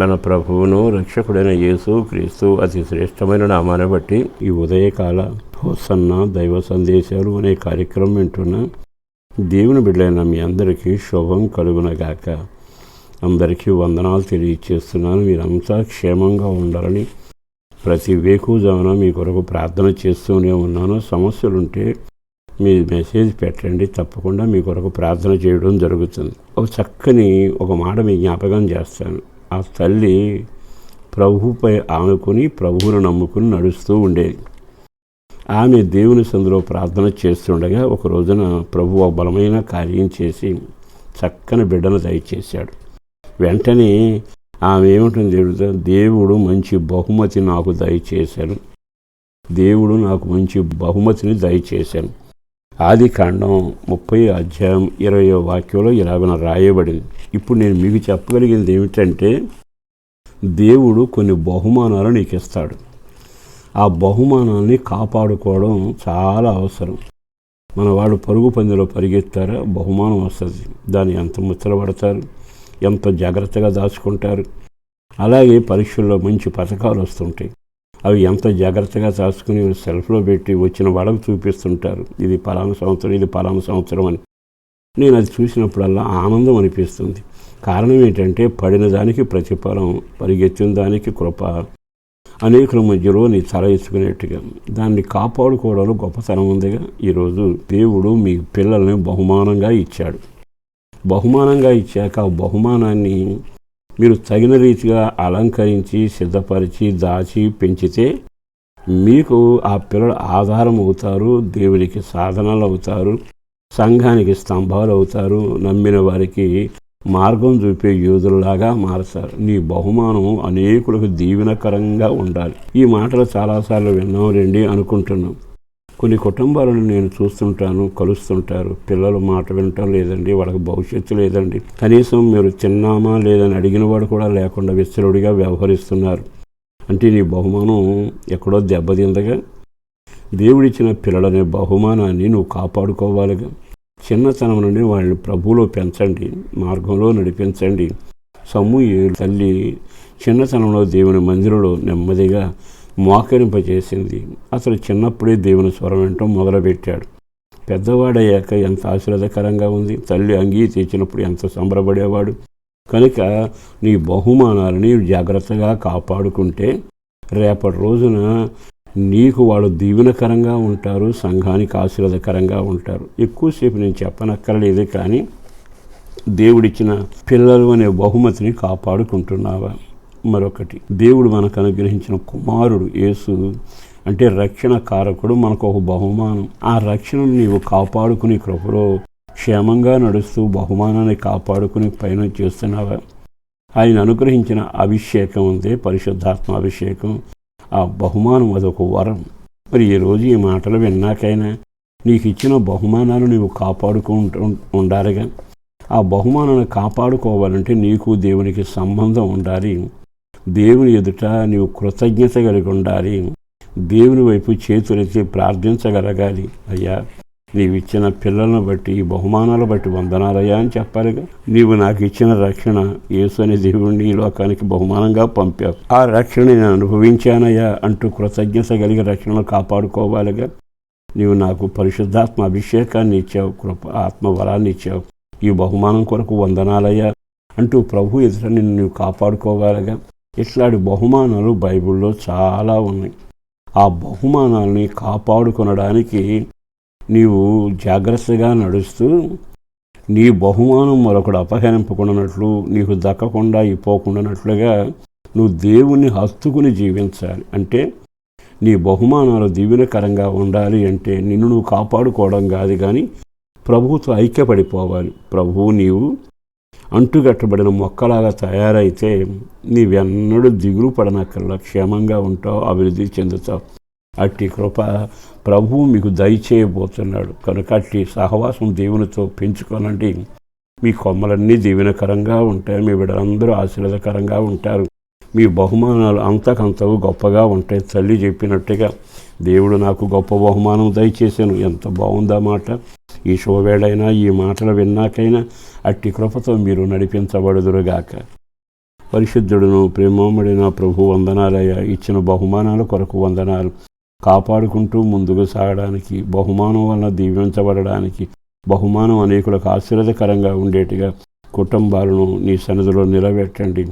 మన ప్రభువును రక్షకుడైన యేసు క్రీస్తు అతి శ్రేష్టమైన నామాన్ని బట్టి ఈ ఉదయకాల హోసన్న దైవ సందేశాలు అనే కార్యక్రమం వింటున్న దేవుని బిడ్డలైన మీ అందరికీ శుభం కలుగునగాక. అందరికీ వందనాలు తెలియచేస్తున్నాను. మీరంతా క్షేమంగా ఉండాలని ప్రతి వేకుజామున మీ కొరకు ప్రార్థన చేస్తూనే ఉన్నాను. సమస్యలుంటే మీ మెసేజ్ పెట్టండి. తప్పకుండా మీ కొరకు ప్రార్థన చేయడం జరుగుతుంది. ఒక చక్కని ఒక మాట మీ జ్ఞాపకం చేస్తాను. ఆ తల్లి ప్రభుపై ఆనుకొని ప్రభువును నమ్ముకుని నడుస్తూ ఉండేది. ఆమె దేవుని సందులో ప్రార్థన చేస్తుండగా ఒక రోజున ప్రభు ఒక బలమైన కార్యం చేసి చక్కని బిడ్డను దయచేశాడు. వెంటనే ఆమె ఏమిటని దేవుడు దేవుడు మంచి బహుమతి నాకు దయచేశాడు. దేవుడు నాకు మంచి బహుమతిని దయచేశాను ఆది కాండం ముప్పై అధ్యాయం ఇరవై వాక్యంలో ఇలాగన రాయబడింది. ఇప్పుడు నేను మీకు చెప్పగలిగింది ఏమిటంటే దేవుడు కొన్ని బహుమానాలు నీకు ఇస్తాడు ఆ బహుమానాన్ని కాపాడుకోవడం చాలా అవసరం. మన వాళ్ళు పరుగు పందిలో పరిగెత్తారా? బహుమానం వస్తుంది. దాన్ని ఎంత ముచ్చటపడతారు? ఎంత జాగ్రత్తగా దాచుకుంటారు? అలాగే పరీక్షల్లో మంచి పథకాలు వస్తుంటాయి. అవి ఎంత జాగ్రత్తగా దాచుకుని సెల్ఫ్లో పెట్టి వచ్చిన వాళ్ళకు చూపిస్తుంటారు. ఇది పలానా సంవత్సరం ఇది పలానా సంవత్సరం అని. నేను అది చూసినప్పుడల్లా ఆనందం అనిపిస్తుంది. కారణం ఏంటంటే పడిన దానికి ప్రతిఫలం పరిగెత్తిన దానికి కృప. అనేకుల మధ్యలో నీ తల ఎత్తుకునేట్టుగా. దాన్ని కాపాడుకోవడంలో గొప్పతనం ఉందిగా. ఈరోజు దేవుడు మీ పిల్లల్ని బహుమానంగా ఇచ్చాడు. బహుమానంగా ఇచ్చాక ఆ బహుమానాన్ని మీరు తగిన రీతిగా అలంకరించి సిద్ధపరిచి దాచి పెంచితే మీకు ఆ పిల్లలు ఆధారం అవుతారు దేవునికి సాధనలు అవుతారు సంఘానికి స్తంభాలు అవుతారు నమ్మిన వారికి మార్గం చూపే యోధుల్లాగా మారతారు. నీ బహుమానం అనేకులకు దీవెనకరంగా ఉండాలి. ఈ మాటలు చాలాసార్లు విన్నాం రండి అనుకుంటున్నాం. కొన్ని కుటుంబాలను నేను చూస్తుంటాను కలుస్తుంటారు. పిల్లలు మాట వినటం లేదండి వాళ్ళకి భవిష్యత్తు లేదండి. కనీసం మీరు చిన్నామా లేదని అడిగిన వాడు కూడా లేకుండా విస్తరుడిగా వ్యవహరిస్తున్నారు. అంటే నీ బహుమానం ఎక్కడో దెబ్బతిందగా. దేవుడిచ్చిన పిల్లలనే బహుమానాన్ని నువ్వు కాపాడుకోవాలిగా. చిన్నతనం నుండి వాళ్ళని ప్రభువులో పెంచండి మార్గంలో నడిపించండి. సమ్ము తల్లి చిన్నతనంలో దేవుని మందిరంలో నెమ్మదిగా మోకరింపజేసింది. అసలు చిన్నప్పుడే దేవుని స్వరం వినటం మొదలుపెట్టాడు. పెద్దవాడయ్యాక ఎంత ఆశీర్వాదకరంగా ఉంది. తల్లి అంగీ తెచ్చినప్పుడు ఎంత సంబరపడేవాడు. కనుక నీ బహుమానాలని జాగ్రత్తగా కాపాడుకుంటే రేపటి రోజున నీకు వాళ్ళు దీవెనకరంగా ఉంటారు సంఘానికి ఆశీర్వాదకరంగా ఉంటారు. ఎక్కువసేపు నేను చెప్పనక్కర్లేదు కానీ దేవుడిచ్చిన పిల్లలు అనే బహుమతిని కాపాడుకుంటున్నావా? మరొకటి. దేవుడు మనకు అనుగ్రహించిన కుమారుడు యేసు అంటే రక్షణ కారకుడు మనకు ఒక బహుమానం. ఆ రక్షణను నీవు కాపాడుకుని కృపలో క్షేమంగా నడుస్తూ బహుమానాన్ని కాపాడుకుని పైన చేస్తున్నావా? ఆయన అనుగ్రహించిన అభిషేకం ఉంది పరిశుద్ధాత్మ అభిషేకం ఆ బహుమానం అదొక వరం. మరి ఈరోజు ఈ మాటలు విన్నాకైనా నీకు ఇచ్చిన బహుమానాలు నీవు కాపాడుకుంటూ ఉండాలిగా. ఆ బహుమానాన్ని కాపాడుకోవాలంటే నీకు దేవునికి సంబంధం ఉండాలి. దేవుని ఎదుట నీవు కృతజ్ఞత కలిగి ఉండాలి దేవుని వైపు చేతులెత్తి ప్రార్థించగలగాలి. అయ్యా నీవు ఇచ్చిన పిల్లలను బట్టి ఈ బహుమానాలు బట్టి వందనాలయ్యా అని చెప్పాలిగా. నీవు నాకు ఇచ్చిన రక్షణ యేసు అనే దేవుడిని ఈ లోకానికి బహుమానంగా పంపావు. ఆ రక్షణ నేను అనుభవించానయ్యా అంటూ కృతజ్ఞత కలిగి రక్షణను కాపాడుకోవాలిగా. నీవు నాకు పరిశుద్ధాత్మ అభిషేకాన్ని ఇచ్చావు కృప ఆత్మవరాన్ని ఇచ్చావు. ఈ బహుమానం కొరకు వందనాలయ్యా అంటూ ప్రభు ఎదుట నిన్ను నువ్వు కాపాడుకోవాలిగా. ఇట్లాంటి బహుమానాలు బైబిల్లో చాలా ఉన్నాయి. ఆ బహుమానాల్ని కాపాడుకొనడానికి నీవు జాగ్రత్తగా నడుస్తూ నీ బహుమానం మరొకడు అపహరింపకుండానట్లు నీకు దక్కకుండా ఇపోకుండానట్లుగా నువ్వు దేవుణ్ణి హత్తుకుని జీవించాలి. అంటే నీ బహుమానాలు దీవెనకరంగా ఉండాలి అంటే నిన్ను నువ్వు కాపాడుకోవడం కాదు కానీ ప్రభువుతో ఐక్యపడిపోవాలి. ప్రభువు నీవు అంటుగట్టబడిన మొక్కలాగా తయారైతే నీవెన్నడూ దిగులు పడనక్కర్లా క్షేమంగా ఉంటావు అభివృద్ధి చెందుతావు. అట్టి కృప ప్రభువు మీకు దయచేయబోతున్నాడు కనుక అట్టి సహవాసం దేవునితో పెంచుకోనండి. మీ కొమ్మలన్నీ దీవెనకరంగా ఉంటాయి. మీ బిడ్డలందరూ ఆశీర్వదకరంగా ఉంటారు. మీ బహుమానాలు అంతకంతవు గొప్పగా ఉంటాయి. తల్లి చెప్పినట్టుగా దేవుడు నాకు గొప్ప బహుమానం దయచేశాను. ఎంత బాగుందా మాట. ఈ శుభవేళైనా ఈ మాటలు విన్నాకైనా అట్టి కృపతో మీరు నడిపించబడుదురుగాక. పరిశుద్ధుడును ప్రేమోముడిన ప్రభు వందనాలయ్యా. ఇచ్చిన బహుమానాల కొరకు వందనాలు. కాపాడుకుంటూ ముందుకు సాగడానికి బహుమానం వలన దీవించబడడానికి బహుమానం అనేకులకు ఆశీర్వదకరంగా ఉండేట్టుగా కుటుంబాలను నీ సన్నిధిలో నిలబెట్టండి.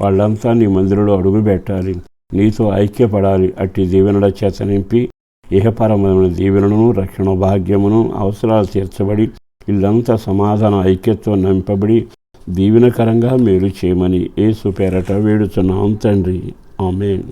వాళ్ళంతా నీ మందిరంలో అడుగు పెట్టాలి నీతో ఐక్యపడాలి. అట్టి దీవెనల చేత నింపి ఇహపరమైన దీవెనను రక్షణ భాగ్యమును అవసరాలు తీర్చబడి ఇల్లంతా సమాధాన ఐక్యత్వం నింపబడి దీవెనకరంగా మేలు చేయమని ఏసు పేరట వేడుచున్నాం తండ్రి. ఆమెన్.